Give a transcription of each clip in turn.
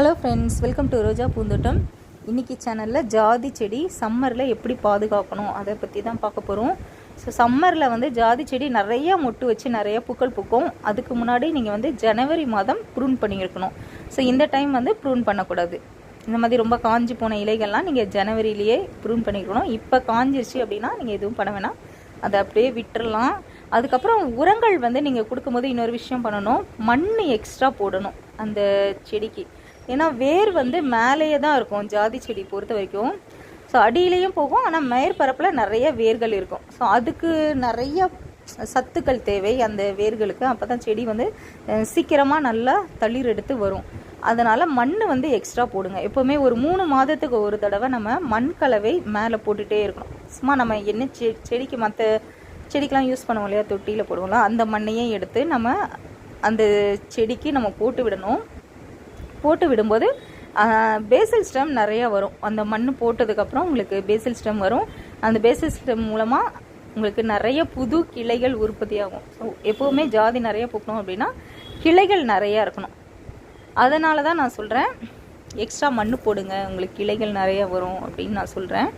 Hello friends welcome to Roja Poonthottam இன்னைக்கு சேனலில் ஜாதி செடி சம்மரில் எப்படி பாதுகாக்கணும்? அதை பற்றி தான் பார்க்க போகிறோம் ஸோ சம்மரில் வந்து ஜாதி செடி நிறைய மொட்டு வச்சு நிறைய பூக்கள் பூக்கும். அதுக்கு முன்னாடி நீங்கள் வந்து ஜனவரி மாதம் ப்ரூன் பண்ணியிருக்கணும். ஸோ இந்த டைம் வந்து ப்ரூன் பண்ணக்கூடாது. இந்த மாதிரி ரொம்ப காஞ்சி போன இலைகள்லாம் நீங்கள் ஜனவரியிலேயே ப்ரூன் பண்ணியிருக்கணும் இப்போ காஞ்சிருச்சு அப்படின்னா நீங்கள் எதுவும் பண்ண வேணாம். அதை அப்படியே விட்டுறலாம். அதுக்கப்புறம் உரங்கள் வந்து நீங்கள் கொடுக்கும்போது இன்னொரு விஷயம் பண்ணணும். மண் எக்ஸ்ட்ரா போடணும் அந்த செடிக்கு. ஏன்னா வேர் வந்து மேலேயே தான் இருக்கும் ஜாதி செடி பொறுத்த வரைக்கும். ஸோ அடியிலையும் போகும் ஆனால் மேற்பரப்பில் நிறைய வேர்கள் இருக்கும். ஸோ அதுக்கு நிறைய சத்துக்கள் தேவை அந்த வேர்களுக்கு. அப்போ தான் செடி வந்து சீக்கிரமாக நல்லா தளிர் எடுத்து வரும். அதனால் மண் வந்து எக்ஸ்ட்ரா போடுங்க. எப்போவுமே ஒரு மூணு மாதத்துக்கு ஒரு தடவை நம்ம மண் கலவை மேலே போட்டுகிட்டே இருக்கணும். சும்மா நம்ம என்ன செ செடிக்கு மற்ற செடிக்கெலாம் யூஸ் பண்ணுவோம் இல்லையா தொட்டியில் போடுவோம்ல அந்த மண்ணையும் எடுத்து நம்ம அந்த செடிக்கு நம்ம போட்டு விடணும். போட்டு விடும்போது பேசல் ஸ்டெம் நிறையா வரும். அந்த மண் போட்டதுக்கப்புறம் உங்களுக்கு பேசல் ஸ்டெம் வரும். அந்த பேசல் ஸ்டெம் மூலமாக உங்களுக்கு நிறைய புது கிளைகள் உற்பத்தி ஆகும் ஸோ எப்போவுமே ஜாதி நிறைய பூக்கணும் அப்படின்னா கிளைகள் நிறையா இருக்கணும். அதனால தான் நான் சொல்கிறேன் எக்ஸ்ட்ரா மண் போடுங்க. உங்களுக்கு கிளைகள் நிறைய வரும் அப்படின்னு நான் சொல்கிறேன்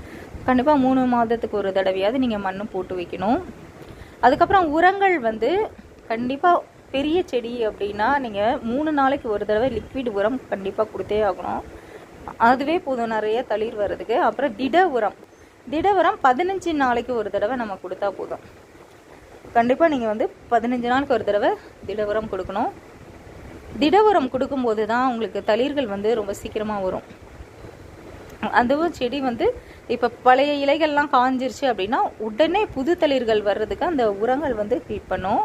கண்டிப்பாக மூணு மாதத்துக்கு ஒரு தடவையாவது நீங்கள் மண் போட்டு வைக்கணும். அதுக்கப்புறம் உரங்கள் வந்து கண்டிப்பாக பெரிய செடி அப்படின்னா நீங்கள் மூணு நாளைக்கு ஒரு தடவை லிக்விட் உரம் கண்டிப்பாக கொடுத்தே ஆகணும். அதுவே போதும் நிறைய தளிர் வர்றதுக்கு. அப்புறம் திட உரம். திட உரம் பதினஞ்சு நாளைக்கு ஒரு தடவை நம்ம கொடுத்தா போதும். கண்டிப்பாக நீங்கள் வந்து பதினஞ்சு நாளுக்கு ஒரு தடவை திட உரம் கொடுக்கணும். திட உரம் கொடுக்கும்போது தான் உங்களுக்கு தளிர்கள் வந்து ரொம்ப சீக்கிரமாக வரும். அதுவும் செடி வந்து இப்போ பழைய இலைகள்லாம் காஞ்சிருச்சு அப்படின்னா உடனே புது தளிர்கள் வர்றதுக்கு அந்த உரங்கள் வந்து ஹெல்ப் பண்ணும்.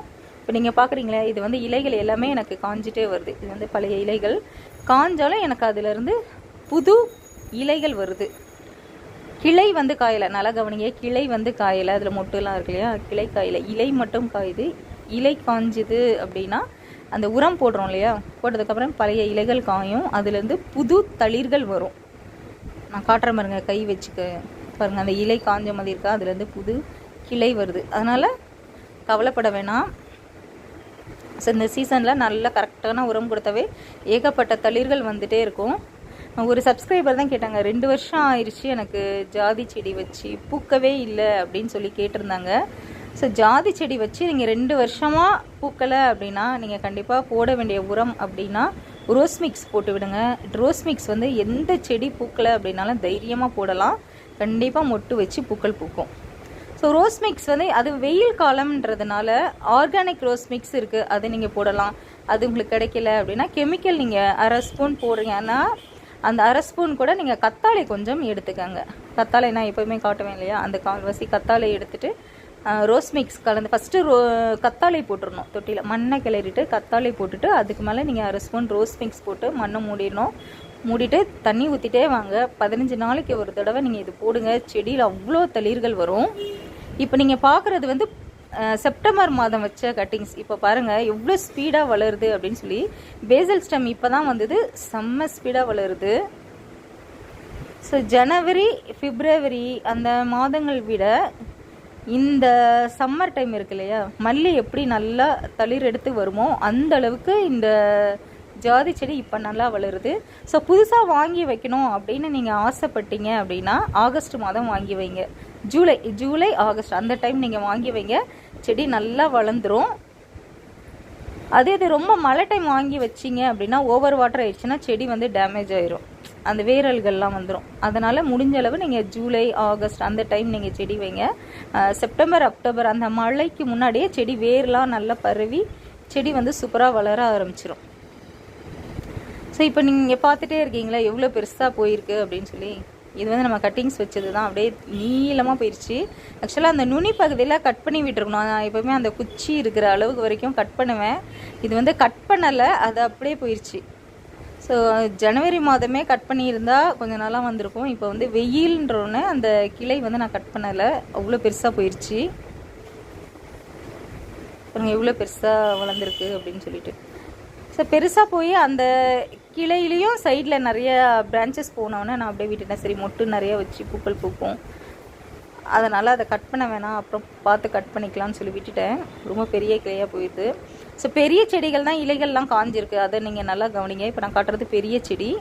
இப்போ நீங்கள் பார்க்குறீங்களே இது வந்து இலைகள் எல்லாமே எனக்கு காஞ்சிட்டே வருது. இது வந்து பழைய இலைகள். காஞ்சாலும் எனக்கு அதுலேருந்து புது இலைகள் வருது. கிளை வந்து காயலை. நல்லா கவனிங்க கிளை வந்து காயலை. அதில் மொட்டுலாம் இருக்கு இல்லையா? கிளை காயலை. இலை மட்டும் காயுது. இலை காஞ்சுது அப்படின்னா அந்த உரம் போடுறோம் இல்லையா? போட்டதுக்கப்புறம் பழைய இலைகள் காயும். அதுலேருந்து புது தளிர்கள் வரும். நான் காட்டுறேன் பாருங்க கை வச்சுக்க. பாருங்கள் அந்த இலை காஞ்ச மாதிரி இருக்கா? அதுலேருந்து புது கிளை வருது. அதனால் கவலைப்பட வேணாம். ஸோ இந்த சீசனில் நல்ல கரெக்டான உரம் கொடுத்தவே ஏகப்பட்ட தளிர்கள் வந்துகிட்டே இருக்கும். ஒரு சப்ஸ்கிரைபர் தான் கேட்டாங்க ரெண்டு வருஷம் ஆயிடுச்சு எனக்கு ஜாதி செடி வச்சு பூக்கவே இல்லை அப்படின்னு சொல்லி கேட்டிருந்தாங்க. ஸோ ஜாதி செடி வச்சு நீங்கள் ரெண்டு வருஷமாக பூக்கலை அப்படின்னா நீங்கள் கண்டிப்பாக போட வேண்டிய உரம் அப்படின்னா ரோஸ் மிக்ஸ் போட்டு விடுங்க. ரோஸ் மிக்ஸ் வந்து எந்த செடி பூக்கலை அப்படின்னாலும் தைரியமாக போடலாம். கண்டிப்பாக மொட்டு வச்சு பூக்கள் பூக்கும். ஸோ ரோஸ் மிக்ஸ் வந்து அது வெயில் காலம்ன்றதுனால ஆர்கானிக் ரோஸ் மிக்ஸ் இருக்குது அது நீங்கள் போடலாம். அது உங்களுக்கு கிடைக்கல அப்படின்னா கெமிக்கல் நீங்கள் அரை ஸ்பூன் போடுறீங்கன்னா அந்த அரை ஸ்பூன் கூட நீங்கள் கத்தாழை கொஞ்சம் எடுத்துக்கோங்க. கத்தாழை நான் எப்போயுமே காட்டுவேன் இல்லையா? அந்த கால்வாசி கத்தாழை எடுத்துகிட்டு ரோஸ் மிக்ஸ் கலந்து ஃபஸ்ட்டு ரோ கத்தாழை போட்டுடணும் தொட்டியில் மண்ணை கிளறிட்டு கத்தாழை போட்டுட்டு அதுக்கு மேலே நீங்கள் அரை ஸ்பூன் ரோஸ் மிக்ஸ் போட்டு மண்ணை மூடிடணும். மூடிட்டு தண்ணி ஊற்றிட்டே வாங்க. பதினஞ்சு நாளைக்கு ஒரு தடவை நீங்கள் இது போடுங்க. செடியில் அவ்வளோ தளிர்கள் வரும். இப்போ நீங்கள் பார்க்குறது வந்து செப்டம்பர் மாதம் வச்ச கட்டிங்ஸ். இப்போ பாருங்கள் எவ்வளோ ஸ்பீடாக வளருது அப்படின்னு சொல்லி பேசல் ஸ்டெம் இப்போ தான் வந்தது செம்ம ஸ்பீடாக வளருது. ஸோ ஜனவரி பிப்ரவரி அந்த மாதங்கள் விட இந்த சம்மர் டைம் இருக்கு இல்லையா? மல்லி எப்படி நல்லா தளிர் எடுத்து வருமோ அந்த அளவுக்கு இந்த ஜாதி செடி இப்போ நல்லா வளருது. ஸோ புதுசாக வாங்கி வைக்கணும் அப்படின்னு நீங்கள் ஆசைப்பட்டீங்க அப்படின்னா ஆகஸ்ட் மாதம் வாங்கி வைங்க. ஜூலை ஜூலை ஆகஸ்ட் அந்த டைம் நீங்கள் வாங்கி வைங்க. செடி நல்லா வளர்ந்துடும் அதே இது ரொம்ப மழை டைம் வாங்கி வச்சீங்க அப்படின்னா ஓவர் வாட்டர் ஆயிடுச்சுன்னா செடி வந்து டேமேஜ் ஆயிரும். அந்த வேரல்கள்லாம் வந்துடும் அதனால் முடிஞ்ச அளவு நீங்கள் ஜூலை ஆகஸ்ட் அந்த டைம் நீங்கள் செடி வைங்க. செப்டம்பர் அக்டோபர் அந்த மழைக்கு முன்னாடியே செடி வேர்லாம் நல்லா பரவி செடி வந்து சூப்பராக வளர ஆரம்பிச்சிடும் ஸோ இப்போ நீங்கள் பார்த்துட்டே இருக்கீங்களா எவ்வளோ பெருசாக போயிருக்கு அப்படின்னு சொல்லி இது வந்து நம்ம கட்டிங்ஸ் வச்சது தான் அப்படியே நீளமாக போயிடுச்சு ஆக்சுவலாக அந்த நுனி பகுதியில் கட் பண்ணி விட்டுருக்கணும். நான் எப்போவுமே அந்த குச்சி இருக்கிற அளவுக்கு வரைக்கும் கட் பண்ணுவேன். இது வந்து கட் பண்ணலை அது அப்படியே போயிடுச்சு ஸோ ஜனவரி மாதமே கட் பண்ணியிருந்தால் கொஞ்சம் நாளாக வந்திருக்கும். இப்போ வந்து வெயில்ன்றோன்னே அந்த கிளை வந்து நான் கட் பண்ணலை. அவ்வளோ பெருசாக போயிடுச்சு பாருங்க எவ்வளோ பெருசாக வளர்ந்துருக்கு அப்படின்னு சொல்லிட்டு. ஸோ பெருசாக போய் அந்த கிளையிலையும் சைடில் நிறைய பிரான்ச்சஸ் போனோன்னே நான் அப்படியே விட்டுட்டேன் சரி மொட்டு நிறைய வச்சு பூக்கள் பூக்கும் அதனால் அதை கட் பண்ண வேணாம். அப்புறம் பார்த்து கட் பண்ணிக்கலாம்னு சொல்லி விட்டுட்டேன். ரொம்ப பெரிய கிளையாக போயிடுது. ஸோ பெரிய செடிகள் தான் இலைகள்லாம் காஞ்சிருக்கு. அதை நீங்கள் நல்லா கவனிங்க. இப்போ நான் காட்டுறது பெரிய செடி.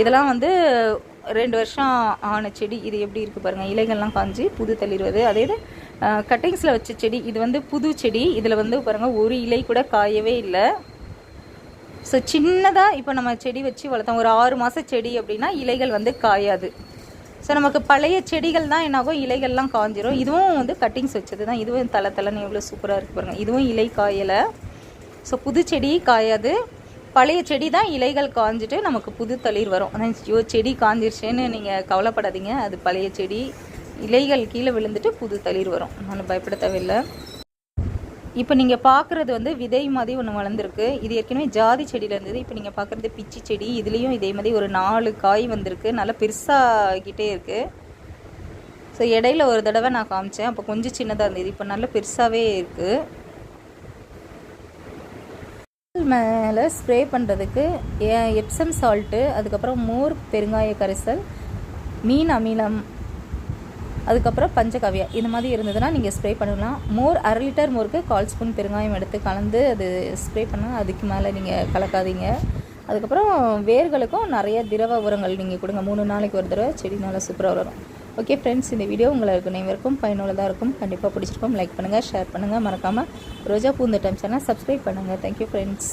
இதெல்லாம் வந்து ரெண்டு வருஷம் ஆன செடி. இது எப்படி இருக்குது பாருங்கள் இலைகள்லாம் காஞ்சி புது தளிர் அதே இது கட்டிங்ஸில் வச்ச செடி. இது வந்து புது செடி. இதில் வந்து பாருங்கள் ஒரு இலை கூட காயவே இல்லை. ஸோ சின்னதாக இப்போ நம்ம செடி வச்சு வளர்த்தோம். ஒரு ஆறு மாத செடி அப்படின்னா இலைகள் வந்து காயாது. ஸோ நமக்கு பழைய செடிகள் தான் என்னாகும்? இலைகள்லாம் காஞ்சிரும். இதுவும் வந்து கட்டிங்ஸ் வச்சது தான் இதுவும் தலை தலைன்னு எவ்வளோ சூப்பராக இருக்குது பாருங்கள் இதுவும் இலை காயலை. ஸோ புது செடி காயாது. பழைய செடி தான் இலைகள் காஞ்சிட்டு நமக்கு புது தளிர் வரும். ஐயோ செடி காஞ்சிருச்சேன்னு நீங்கள் கவலைப்படாதீங்க. அது பழைய செடி. இலைகள் கீழே விழுந்துட்டு புது தளிர் வரும். நான் பயப்பட தேவையில்லை. இப்போ நீங்கள் பார்க்குறது வந்து விதை மாதிரி ஒன்று வளர்ந்துருக்கு. இது ஏற்கனவே ஜாதி செடியில் இருந்தது. இப்போ நீங்கள் பார்க்குறது பிச்சி செடி. இதுலேயும் இதே மாதிரி ஒரு நாலு காய் வந்திருக்கு. நல்லா பெருசாகிட்டே இருக்குது ஸோ இடையில ஒரு தடவை நான் காமிச்சேன். அப்போ கொஞ்சம் சின்னதாக இருந்தது. இப்போ நல்லா பெருசாகவே இருக்குது மேலே ஸ்ப்ரே பண்ணுறதுக்கு எப்சம் சால்ட்டு அதுக்கப்புறம் மோர் பெருங்காய கரைசல் மீன் அமிலம் அதுக்கப்புறம் பஞ்சகவ்யா. இது மாதிரி இருந்ததுன்னா நீங்கள் ஸ்ப்ரே பண்ணலாம். மோர் அரை லிட்டர் மோருக்கு கால் ஸ்பூன் பெருங்காயம் எடுத்து கலந்து அது ஸ்ப்ரே பண்ணால் அதுக்கு மேலே நீங்கள் கலக்காதீங்க. அதுக்கப்புறம் வேர்களுக்கும் நிறைய திரவ உரங்கள் நீங்கள் கொடுங்க. மூணு நாளைக்கு ஒரு தடவை செடி நல்லா சூப்பராக வளரும். ஓகே ஃப்ரெண்ட்ஸ் இந்த வீடியோ உங்களுக்கு அனைவருக்கும் பயனுள்ளதாக இருக்கும். கண்டிப்பாக பிடிச்சிருக்கும் லைக் பண்ணுங்கள் ஷேர் பண்ணுங்கள் மறக்காமல் ரோஜா பூந்தட்டம் சேனல் சப்ஸ்கிரைப் பண்ணுங்கள் தேங்க்யூ ஃப்ரெண்ட்ஸ்